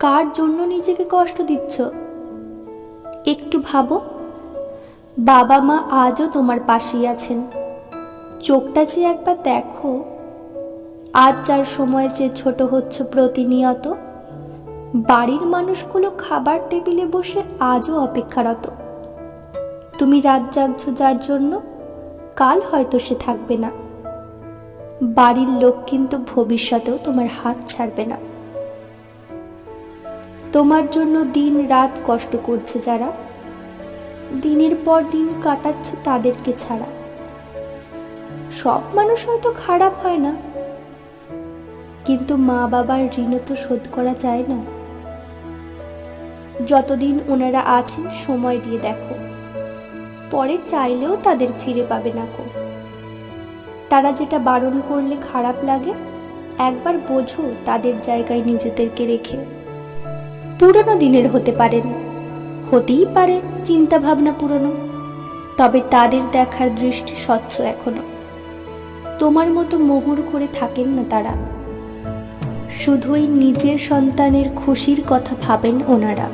কার জন্য নিজেকে কষ্ট দিচ্ছ? একটু ভাবো। বাবা মা আজও তোমার পাশেই আছেন। চোখটা যে একবার দেখো। আজ যার সময় যে ছোট হচ্ছ প্রতিনিয়ত। বাড়ির মানুষগুলো খাবার টেবিলে বসে আজও অপেক্ষারত। তুমি রাত জাগছ যার জন্য, কাল হয়তো সে থাকবে না। বাড়ির লোক কিন্তু ভবিষ্যতেও তোমার হাত ছাড়বে না। তোমার জন্য দিন রাত কষ্ট করছে যারা। দিনের পর দিন কাটাচ্ছ তাদেরকে ছাড়া। সব মানুষ হয়তো খারাপ হয় না। কিন্তু মা বাবার ঋণ তো শোধ করা যায় না। যতদিন ওনারা আছেন, সময় দিয়ে দেখো। পরে চাইলেও তাদের ফিরে পাবে না কো। তারা যেটা বারণ করলে খারাপ লাগে, একবার বোঝো তাদের জায়গায় নিজেদেরকে রেখে। পুরনো দিনের হতে পারেন হতেই পারে চিন্তাভাবনা পুরনো, তবে তাদের দেখার দৃষ্টি স্বচ্ছ এখনও। তোমার মতো মোহর করে থাকেন না তারা। শুধুই নিজের সন্তানের খুশির কথা ভাবেন ওনারা।